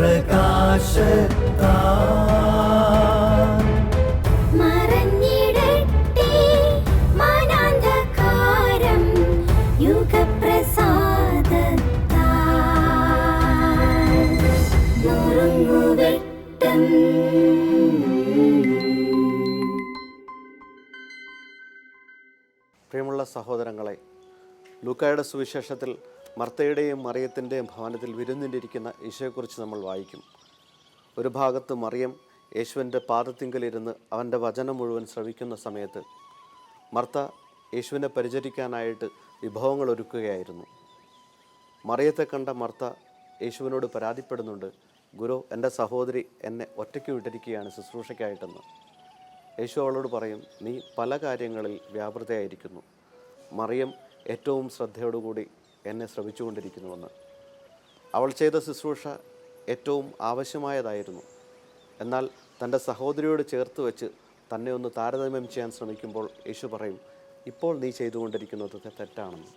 യുഗപ്രകാശത്താ മറഞ്ഞിടട്ടെ മാനാന്ധകാരം യുഗപ്രസാദത്താൽ. നുറുങ്ങുവെട്ടം പ്രിയമുള്ള സഹോദരങ്ങളെ ലൂക്കായുടെ സുവിശേഷത്തിൽ മർത്തയുടെയും മറിയത്തിന്റെയും ഭവനത്തിൽ വിരുന്നിലിരിക്കുന്ന ഈശോയെക്കുറിച്ച് നമ്മൾ വായിക്കും. ഒരു ഭാഗത്ത് മറിയം യേശുവിന്റെ പാദത്തിങ്കലിരുന്ന് അവന്റെ വചനം മുഴുവൻ ശ്രവിക്കുന്ന സമയത്ത് മർത്ത യേശുവിനെ പരിചരിക്കാനായിട്ട് വിഭവങ്ങൾ ഒരുക്കുകയായിരുന്നു. മറിയത്തെ കണ്ട മർത്ത യേശുവിനോട് പരാതിപ്പെടുന്നുണ്ട് ഗുരു എന്റെ സഹോദരി എന്നെ ഒറ്റയ്ക്ക് വിട്ടിരിക്കുകയാണ് ശുശ്രൂഷയ്ക്കായിട്ടെന്ന്. യേശു അവളോട് പറയും നീ പല കാര്യങ്ങളിൽ വ്യാപൃതയായിരിക്കുന്നു. മറിയം ഏറ്റവും ശ്രദ്ധയോടുകൂടി എന്നെ ശ്രമിച്ചുകൊണ്ടിരിക്കുന്നുവെന്ന്. അവൾ ചെയ്ത ശുശ്രൂഷ ഏറ്റവും ആവശ്യമായതായിരുന്നു. എന്നാൽ തന്റെ സഹോദരിയോട് ചേർത്ത് വെച്ച് തന്നെ ഒന്ന് താരതമ്യം ചെയ്യാൻ ശ്രമിക്കുമ്പോൾ യേശു പറയും ഇപ്പോൾ നീ ചെയ്തുകൊണ്ടിരിക്കുന്നത് തെറ്റാണെന്ന്.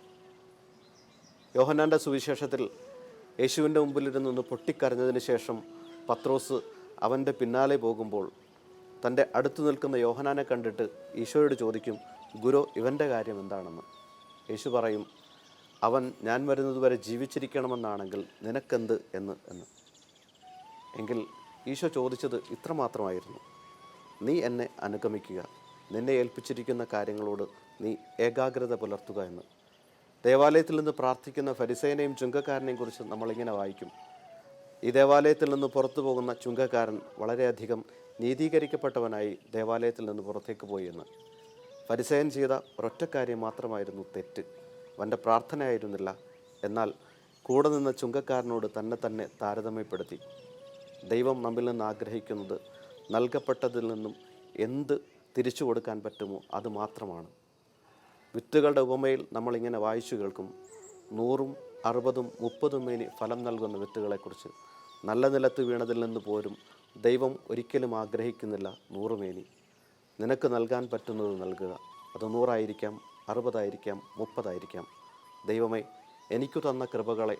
യോഹന്നാന്റെ സുവിശേഷത്തിൽ യേശുവിന്റെ മുമ്പിലിരുന്ന് ഒന്ന് പൊട്ടിക്കരഞ്ഞതിന് ശേഷം പത്രോസ് അവന്റെ പിന്നാലെ പോകുമ്പോൾ തന്റെ അടുത്ത് നിൽക്കുന്ന യോഹനാനെ കണ്ടിട്ട് ഈശോയോട് ചോദിക്കും ഗുരു ഇവന്റെ കാര്യം എന്താണെന്ന്? യേശു പറയും അവൻ ഞാൻ വരുന്നതുവരെ ജീവിച്ചിരിക്കണമെന്നാണെങ്കിൽ നിനക്കെന്ത് എന്ന് എന്ന്. എങ്കിൽ ഈശോ ചോദിച്ചത് ഇത്രമാത്രമായിരുന്നു. നീ എന്നെ അനുഗമിക്കുക. നിന്നെ ഏൽപ്പിച്ചിരിക്കുന്ന കാര്യങ്ങളോട് നീ ഏകാഗ്രത പുലർത്തുക എന്ന്. ദേവാലയത്തിൽ നിന്ന് പ്രാർത്ഥിക്കുന്ന ഫരിസേനെയും ചുങ്കക്കാരനെയും കുറിച്ച് നമ്മളിങ്ങനെ വായിക്കും. ഈ ദേവാലയത്തിൽ നിന്ന് പുറത്തു പോകുന്ന ചുങ്കക്കാരൻ വളരെയധികം നീതീകരിക്കപ്പെട്ടവനായി ദേവാലയത്തിൽ നിന്ന് പുറത്തേക്ക് പോയി എന്ന്. ഫരിസേൻ ചെയ്ത ഒരൊറ്റ കാര്യം മാത്രമായിരുന്നു തെറ്റ്. അവന്റെ പ്രാർത്ഥനയായിരുന്നില്ല. എന്നാൽ കൂടെ നിന്ന ചുങ്കക്കാരനോട് തന്നെ തന്നെ താരതമ്യപ്പെടുത്തി. ദൈവം നമ്മിൽ നിന്ന് ആഗ്രഹിക്കുന്നത് നൽകപ്പെട്ടതിൽ നിന്നും എന്ത് തിരിച്ചു കൊടുക്കാൻ പറ്റുമോ അത് മാത്രമാണ്. വിത്തുകളുടെ ഉപമയിൽ നമ്മളിങ്ങനെ വായിച്ചു കേൾക്കും. നൂറും അറുപതും മുപ്പതും മേനി ഫലം നൽകുന്ന വിത്തുകളെക്കുറിച്ച്. നല്ല നിലത്ത് വീണതിൽ നിന്ന് പോരും. ദൈവം ഒരിക്കലും ആഗ്രഹിക്കുന്നില്ല നൂറുമേനി നിനക്ക് നൽകാൻ പറ്റുന്നത് നൽകുക. അത് നൂറായിരിക്കാം അറുപതായിരിക്കാം മുപ്പതായിരിക്കാം. ദൈവമേ എനിക്കു തന്ന കൃപകളെ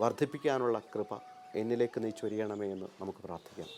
വർദ്ധിപ്പിക്കാനുള്ള കൃപ എന്നിലേക്ക് നീ ചൊരിയണമേ എന്ന് നമുക്ക് പ്രാർത്ഥിക്കാം.